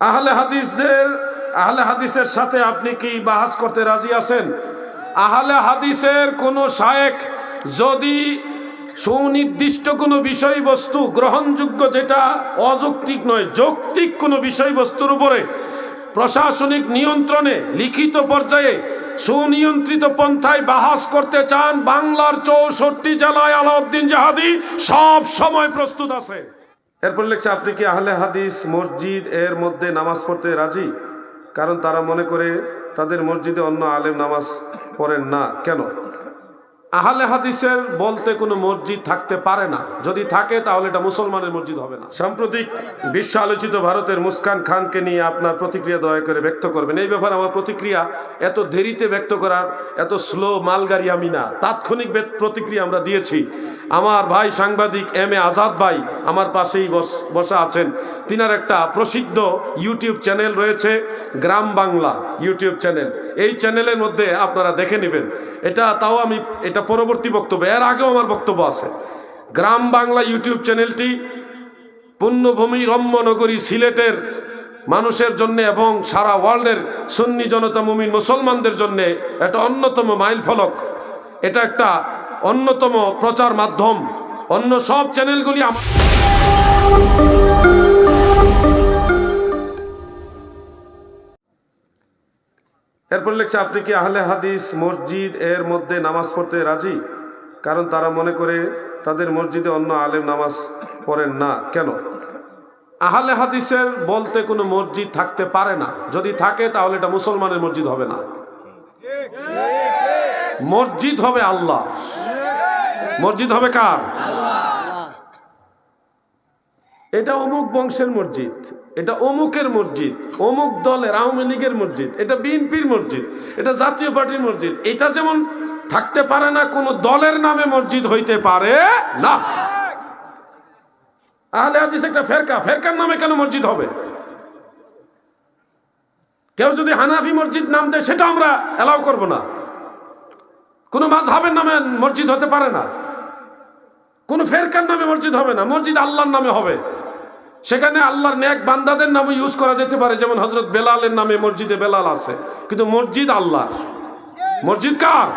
আহলে হাদিসদের, আহলে হাদিসের সাথে আপনি কি বাহাস করতে রাজি আছেন? আহলে হাদিসের কোনো শায়েক যদি সুনির্দিষ্ট কোনো বিষয়বস্তু গ্রহণযোগ্য যেটা অযৌক্তিক নয়, যৌক্তিক কোনো বিষয়বস্তুর উপরে প্রশাসনিক নিয়ন্ত্রণে লিখিত পর্যায়ে সুনিয়ন্ত্রিত পন্থায় বাহাস করতে চান, বাংলার চৌষট্টি জেলায় আলাউদ্দিন জাহাদি সব সময় প্রস্তুত আছে। এরপর লেখছে, আপনি কি আহলে হাদিস মসজিদ এর মধ্যে নামাজ পড়তে রাজি? কারণ তারা মনে করে তাদের মসজিদে অন্য আলেম নামাজ পড়েন না। কেন? আহলে হাদিসের বলতে কোনো মসজিদ থাকতে পারে না। যদি থাকে, তাহলে এটা মুসলমানের মসজিদ হবে না। সাম্প্রতিক বিশ্ব আলোচিত ভারতের মুস্কান খানকে নিয়ে আপনার প্রতিক্রিয়া দয়া করে ব্যক্ত করবেন। এই ব্যাপারে আমার প্রতিক্রিয়া এত দেরিতে ব্যক্ত করার, এত স্লো মালগাড়ি আমি না। তাৎক্ষণিক প্রতিক্রিয়া আমরা দিয়েছি। আমার ভাই সাংবাদিক এম এ আজাদ ভাই আমার পাশেই বস- আছেন। তিনার একটা প্রসিদ্ধ ইউটিউব চ্যানেল রয়েছে, গ্রাম বাংলা ইউটিউব চ্যানেল। এই চ্যানেলের মধ্যে আপনারা দেখে নেবেন। এটা তাও আমি এটা পরবর্তী বক্তব্য। এর আগেও আমার বক্তব্য আছে। গ্রাম বাংলা ইউটিউব চ্যানেলটি পুণ্যভূমি রম্যনগরী সিলেটের মানুষের জন্য এবং সারা ওয়ার্ল্ডের সুন্নি জনতা মুমিন মুসলমানদের জন্য এটা অন্যতম মাইল ফলক। এটা একটা অন্যতম প্রচার মাধ্যম। অন্য সব চ্যানেলগুলি আমার এরপর লিখছে, আপনি কি আহলে হাদিস মসজিদ এর মধ্যে নামাজ পড়তে রাজি? কারণ তারা মনে করে তাদের মসজিদে অন্য আলেম নামাজ পড়েন না। কেন? আহলে হাদিসের বলতে কোনো মসজিদ থাকতে পারে না। যদি থাকে, তাহলে এটা মুসলমানের মসজিদ হবে না। মসজিদ হবে আল্লাহ। মসজিদ হবে কার? এটা অমুক বংশের মসজিদ, এটা অমুকের মসজিদ, অমুক দলের আওয়ামী লীগের মসজিদ, এটা বিএনপির মসজিদ, এটা জাতীয় পার্টির মসজিদ। এটা যেমন থাকতে পারে না, কোনো দলের নামে মসজিদ হইতে পারে না। আহলে হাদিস একটা ফেরকা, ফেরকার নামে কেন মসজিদ হবে? কেউ যদি হানাফি মসজিদ নাম দেয়, সেটা আমরা এলাও করব না। কোনো মাঝহাবের নামে মসজিদ হতে পারে না। কোন ফেরকার নামে মসজিদ হবে না, মসজিদ আল্লাহর নামে হবে। সেখানে আল্লাহর নেক বান্দাদের নামে ইউজ করা যেতে পারে, যেমন হজরত বেলালের নামে মসজিদে বেলাল আছে। কিন্তু মসজিদ আল্লাহর। মসজিদ কার?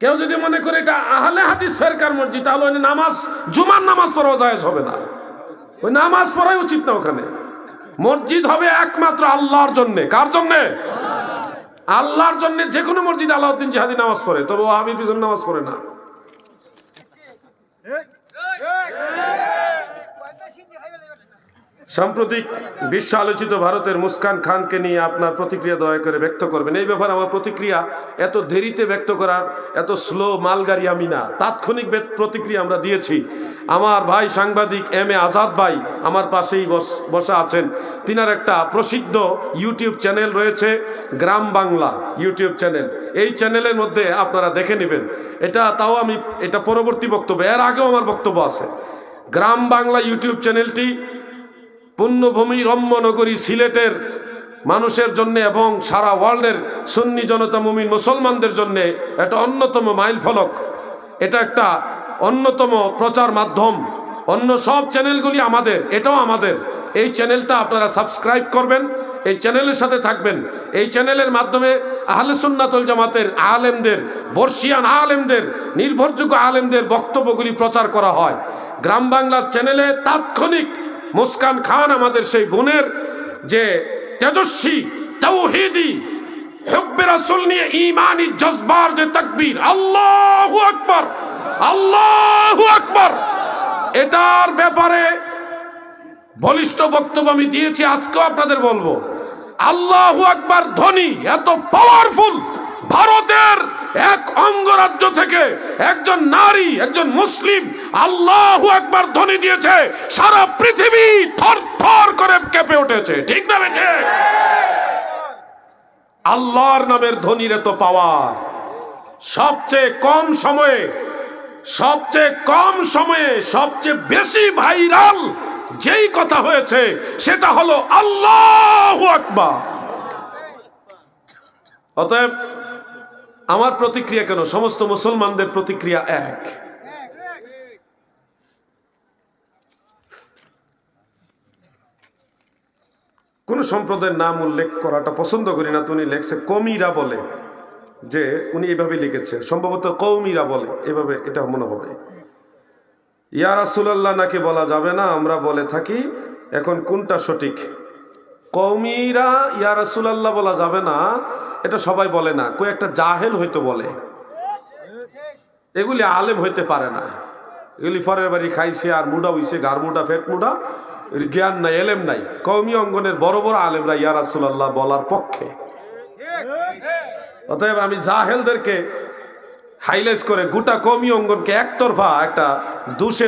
কেউ যদি মনে করে এটা আহলে হাদিস ফেরকার মসজিদ, তাহলে ওই নামাজ, জুমার নামাজ পড়াও জায়েজ হবে না। ওই নামাজ পড়াই উচিত না ওখানে। মসজিদ হবে একমাত্র আল্লাহর জন্যে। কার জন্যে? আল্লাহর জন্য যে কোনো মসজিদ আলাউদ্দিন জাহাদি নামাজ পড়ে, তবে ও আবির পিছনে নামাজ পড়ে না। সাম্প্রতিক বিশ্ব আলোচিত ভারতের মুস্কান খানকে নিয়ে আপনার প্রতিক্রিয়া দয়া করে ব্যক্ত করবেন। এই ব্যাপারে আমার প্রতিক্রিয়া এত দেরিতে ব্যক্ত করার, এত স্লো মালগাড়ি আমি না। তাৎক্ষণিক প্রতিক্রিয়া আমরা দিয়েছি। আমার ভাই সাংবাদিক এম এ আজাদ ভাই আমার পাশেই বসা আছেন। তিনার একটা প্রসিদ্ধ ইউটিউব চ্যানেল রয়েছে, গ্রাম বাংলা ইউটিউব চ্যানেল। এই চ্যানেলের মধ্যে আপনারা দেখে নেবেন। এটা তাও আমি এটা পরবর্তী বক্তব্য। এর আগেও আমার বক্তব্য আছে। গ্রাম বাংলা ইউটিউব চ্যানেলটি পুণ্যভূমি রম্যনগরী সিলেটের মানুষের জন্য এবং সারা ওয়ার্ল্ডের সুন্নি জনতা মুমিন মুসলমানদের জন্য এটা অন্যতম মাইল ফলক। এটা একটা অন্যতম প্রচার মাধ্যম। অন্য সব চ্যানেলগুলি আমাদের, এটাও আমাদের। এই চ্যানেলটা আপনারা সাবস্ক্রাইব করবেন, এই চ্যানেলের সাথে থাকবেন। এই চ্যানেলের মাধ্যমে আহলে সুন্নাতুল জামাতের আলেমদের, বর্ষিয়ান আলেমদের, নির্ভরযোগ্য আলেমদের বক্তব্যগুলি প্রচার করা হয়। গ্রাম বাংলার চ্যানেলে তাৎক্ষণিক মুস্কান খান আমাদের সেই বোনের যে তেজস্বী, তৌহিদি, হুব্বে রাসূল নিয়ে ঈমানি জজবার, যে তাকবীর, আল্লাহু আকবার আল্লাহু আকবার। এটার ব্যাপারে বলিষ্ঠ বক্তব্য আমি দিয়েছি, আজকেও আপনাদের বলব। আল্লাহু আকবার ধ্বনি এত পাওয়ারফুল এক অঙ্গরাজ্য থেকে একজন নারী, একজন মুসলিম আল্লাহ আকবার ধ্বনি দিয়েছে, সারা পৃথিবী থর থর করে কেঁপে উঠেছে। ঠিক না বেঠে? আল্লাহর নামের ধ্বনির এত পাওয়ার। সবচেয়ে কম সময়ে, সবচেয়ে কম সময়ে, সবচেয়ে বেশি ভাইরাল যেই কথা হয়েছে, সেটা হলো আল্লাহ আকবার। অতএব আমার প্রতিক্রিয়া কেন? সমস্ত মুসলমানদের প্রতিক্রিয়া এক। কোন সম্প্রদায়ের নাম উল্লেখ করাটা পছন্দ করি না, তো উনি লেখছে কমিরা বলে, যে উনি এভাবে লিখেছে। সম্ভবত কৌমিরা বলে, এভাবে এটা মনে হবে। ইয়া রাসুলাল্লাহ নাকি বলা যাবে না, আমরা বলে থাকি, এখন কোনটা সঠিক? কৌমিরা, ইয়া রাসুলাল্লাহ বলা যাবে না এটা সবাই বলে না, কই একটা জাহেল হয়তো বলে। এগুলি আলেম হইতে পারে না। এগুলি ফরের বাড়ি খাইছে আর মুডা হইছে গার মুডা, ফেট মুডা জ্ঞান নাই, এলেম নাই। কৌমি অঙ্গনের বড় বড় আলেমরা ইয়া রাসুলাল্লাহ বলার পক্ষে। অতএব আমি জাহেলদেরকে হাইলাইট করে গোটা কমি অঙ্গনকে একতরফা একটা দোষে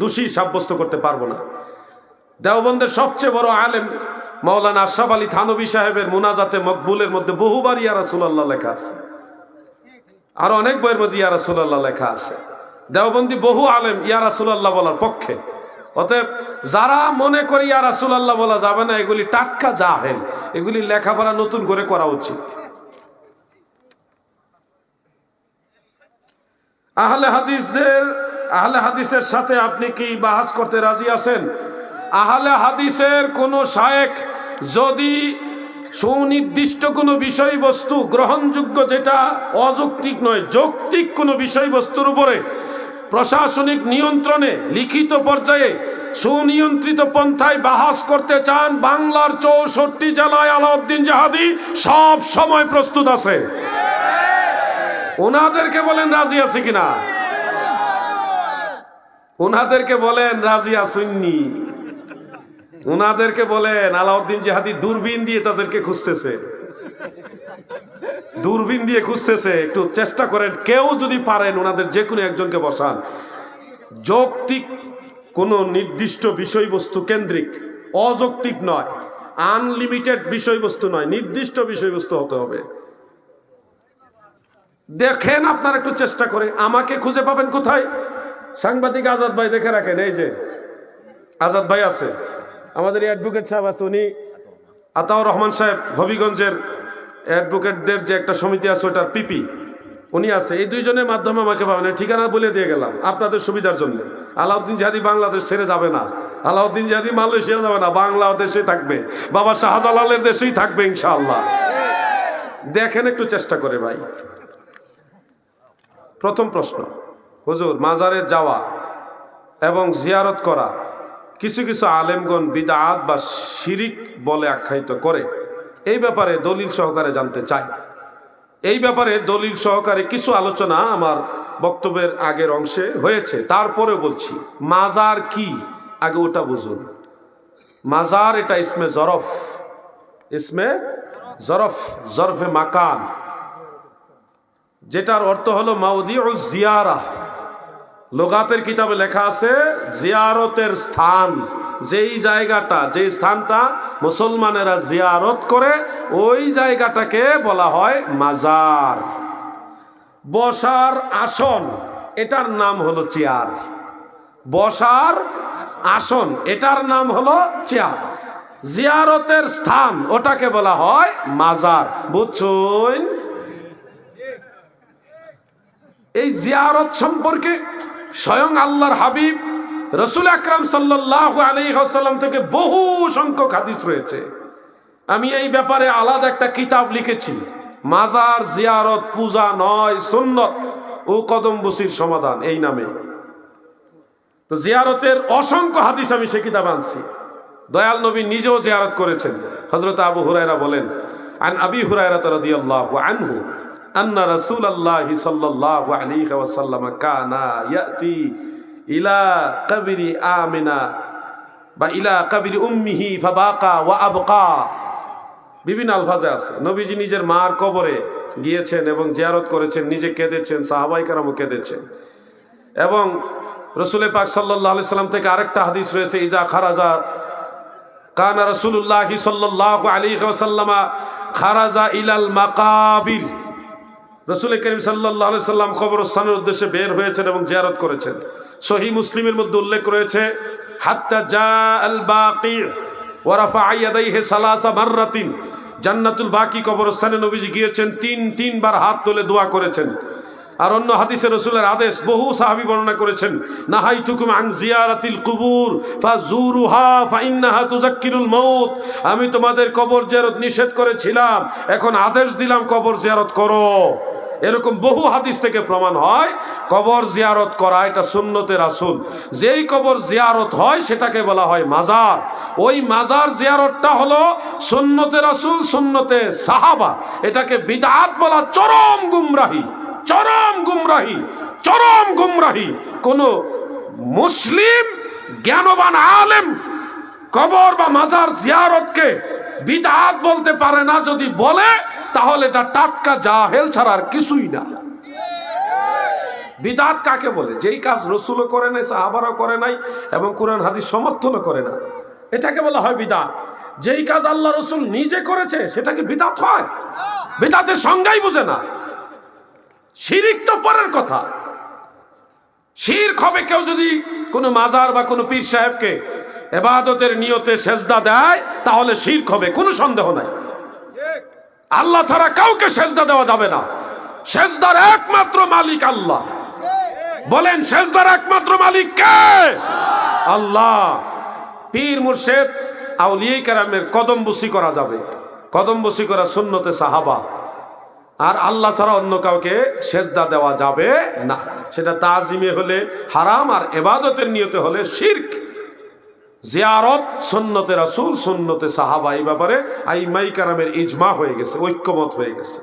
দোষী সাব্যস্ত করতে পারব না। দেওবন্দের সবচেয়ে বড় আলেম মাওলানা আশরাফ আলী থানবী সাহেবের মোনাজাতে মকবুলের মধ্যে বহুবার ইয়া রাসুলাল্লাহ লেখা আছে। আর অনেক বইয়ের মধ্যে ইয়া লেখা আছে। দেওবন্দি বহু আলেম ইয়া রাসুলাল্লাহ বলার পক্ষে। অতএব যারা মনে করে ইয়া রাসুলাল্লাহ বলা যাবে না, এগুলি টাটকা জাহেল। এগুলি লেখাপড়া নতুন করে করা উচিত। আহলে হাদিসদের, আহলে হাদিসের সাথে আপনি কি বাহাস করতে রাজি আছেন? আহলে হাদিসের কোনো শায়েক যদি সুনির্দিষ্ট কোনো বিষয়বস্তু গ্রহণযোগ্য যেটা অযৌক্তিক নয়, যৌক্তিক কোনো বিষয়বস্তুর উপরে প্রশাসনিক নিয়ন্ত্রণে লিখিত পর্যায়ে সুনিয়ন্ত্রিত পন্থায় বাহাস করতে চান বাংলার চৌষট্টি জেলায় আলাউদ্দিন জাহাদি, সব সময় প্রস্তুত আছে। ওনাদেরকে বলেন রাজি আছে কিনা? ওনাদেরকে বলেন রাজি আসুননি ওনাদেরকে বলেন, আলাউদ্দিন জাহাদি দূরবীন দিয়ে তাদেরকে খুঁজতেছে। দূরবীন দিয়ে খুঁজতেছে, একটু চেষ্টা করেন। কেউ যদি পারেন, ওনাদের যে কোনো একজনকে বসান। যৌক্তিক কোনো নির্দিষ্ট বিষয়বস্তু কেন্দ্রিক, অযৌক্তিক নয়। আনলিমিটেড বিষয়বস্তু নয়, নির্দিষ্ট বিষয়বস্তু হতে হবে। দেখেন আপনার একটু চেষ্টা করে, আমাকে খুঁজে পাবেন কোথায়? সাংবাদিক আজাদ ভাই দেখে রাখেন, এই যে। আজাদ ভাই আছে। আমাদের অ্যাডভোকেট সাহেব আছে, উনি আতাউর রহমান সাহেব, হবিগঞ্জের অ্যাডভোকেটদের যে একটা সমিতি আছে, ওটার পিপি উনি আছে। এই দুইজনের মাধ্যমে আমাকে পাবেন ঠিকানা বলে দিয়ে গেলাম, আপনাদের সুবিধার জন্য। আলাউদ্দিন জাহাদি বাংলাদেশ ছেড়ে যাবে না। আলাউদ্দিন জাহাদি মালয়েশিয়া যাবে না, বাংলাদেশে থাকবে। বাবা শাহজালালের দেশেই থাকবে, ইনশাআল্লাহ। দেখেন একটু চেষ্টা করে ভাই। প্রথম প্রশ্ন, হুজুর, মাজারে যাওয়া এবং জিয়ারত করা কিছু কিছু আলেমগণ বিদাত বা শিরিক বলে আখ্যায়িত করে। এই ব্যাপারে দলিল সহকারে জানতে চাই। এই ব্যাপারে দলিল সহকারে কিছু আলোচনা আমার বক্তব্যের আগের অংশে হয়েছে। তারপরে বলছি, মাজার কি? আগে ওটা বুঝুন। মাজার এটা ইসমে জরফ। ইসমে জরফ, জরফে মাকান। যেটার অর্থ হলো মাউদি ও জিয়ারা। লোগাতের কিতাবে লেখা আছে, জিয়ারতের স্থান যেই জায়গাটা, যেই স্থানটা মুসলমানেরা জিয়ারত করে, ওই জায়গাটাকে বলা হয় মাজার। বসার আসন, এটার নাম হলো চেয়ার। বসার আসন, এটার নাম হলো চেয়ার। জিয়ারতের স্থান, ওটাকে বলা হয় মাজার। বুঝছুন? এই জিয়ারত সম্পর্কে স্বয়ং আল্লাহর হাবিব রসুল আকরাম সাল্লাহ আলহিহাসাল্লাম থেকে বহু সংখ্যক হাদিস রয়েছে। আমি এই ব্যাপারে আলাদা একটা কিতাব লিখেছি। মাজার, জিয়ারত, পূজা, নয়, সুন্নত ও কদম বসির সমাধান, এই নামে। তো জিয়ারতের অসংখ্য হাদিস আমি সে কিতাব আনছি। দয়াল নবী নিজেও জিয়ারত করেছেন। হজরত আবু হুরায়রা বলেন, আন আবি হুরায়রা রাদিয়াল্লাহু আনহু আন্না রাসূল আল্লাহ সাল্লাল্লাহু আলাইহি ওয়াসাল্লাম কানা ইয়াতি ইলা কবরি আমিনা বা ইলা কবরি উম্মিহি ফাবাকা ওয়া আবকা। বিভিন্ন আলফাজে আছে। নবীজি নিজের মার কবরে গিয়েছেন এবং জিয়ারত করেছেন, নিজে কেঁদেছেন, সাহাবাই কারামও কেঁদেছেন। এবং রসুল পাক সাল্লাহ সাল্লাম থেকে আরেকটা হাদিস রয়েছে, ইজা খারাজা কানা রসুল্লাহি সাল্লাহ আলী সাল্লামা খারাজা ইলাল মাকাবির। রসুল করিম সাল্লাহ সাল্লাম খবরস্থানের উদ্দেশ্যে বের হয়েছেন এবং জিয়ারত করেছেন। সহি মুসলিমের মধ্যে উল্লেখ রয়েছে ওয়ারাফা মাররাতিন। জান্নাতুল বাকি কবরস্থানে নবীজি গিয়েছেন তিন তিনবার হাত তুলে দোয়া করেছেন। আর অন্য হাদিসে রসুলের আদেশ বহু সাহাবি বর্ণনা করেছেন নাহাই টুকুম আং জিয়ারাতিল কুবুর ফাজুরুহা ফাইন্নাহা তুজাক্কিরুল মউত। আমি তোমাদের কবর জিয়ারত নিষেধ করেছিলাম, এখন আদেশ দিলাম কবর জিয়ারত করো। এরকম বহু হাদিস থেকে প্রমাণ হয়, কবর জিয়ারত করা এটা সুন্নতে রাসুল। যেই কবর জিয়ারত হয়, সেটাকে বলা হয় মাজার। ওই মাজার জিয়ারতটা হলো সুন্নতে রাসুল সুন্নতে সাহাবা। এটাকে বিদাত বলা চরম গুমরাহি। চরম গুমরাহি চরম গুমরাহি। কোন মুসলিম জ্ঞানবান আলেম কবর বা মাজার জিয়ারতকে বিদাত বলতে পারে না, যদি বলে, তাহলে এটা টাটকা জাহেল ছাড়া আর কিছুই না। বিদাত কাকে বলে? যেই কাজ রসুলও করে নাই, সাহাবারও করে নাই, এবং কোরআন হাদিস সমর্থনও করে না। এটাকে বলা হয় বিদাত। যেই কাজ আল্লাহ রসুল নিজে করেছে, সেটাকে বিদাত হয়। বিদাতের সংজ্ঞাই বুঝে না। শিরিক তো পরের কথা। শির হবে কেউ যদি কোনো মাজার বা কোনো পীর সাহেবকে এবাদতের নিয়তে সেজদা দেয়, তাহলে শির হবে, কোনো সন্দেহ নাই। আল্লাহ ছাড়া কাউকে সেজদা দেওয়া যাবে না। সেজদার একমাত্র মালিক আল্লাহ। বলেন, সেজদার একমাত্র মালিক কে? আল্লাহ। পীর মুর্শেদ আউলিয়ে কেরামের কদম বসি করা যাবে। কদম বসি করা সুন্নতে সাহাবা। আর আল্লাহ ছাড়া অন্য কাউকে সেজদা দেওয়া যাবে না। সেটা তাজিমে হলে হারাম আর এবাদতের নিয়তে হলে শির্ক। জিয়ারত সন্ন্যতে রাসুল সন্ন্যতে সাহাবা, এই ব্যাপারে আইমাই কারামের ইজমা হয়ে গেছে, ঐক্যমত হয়ে গেছে।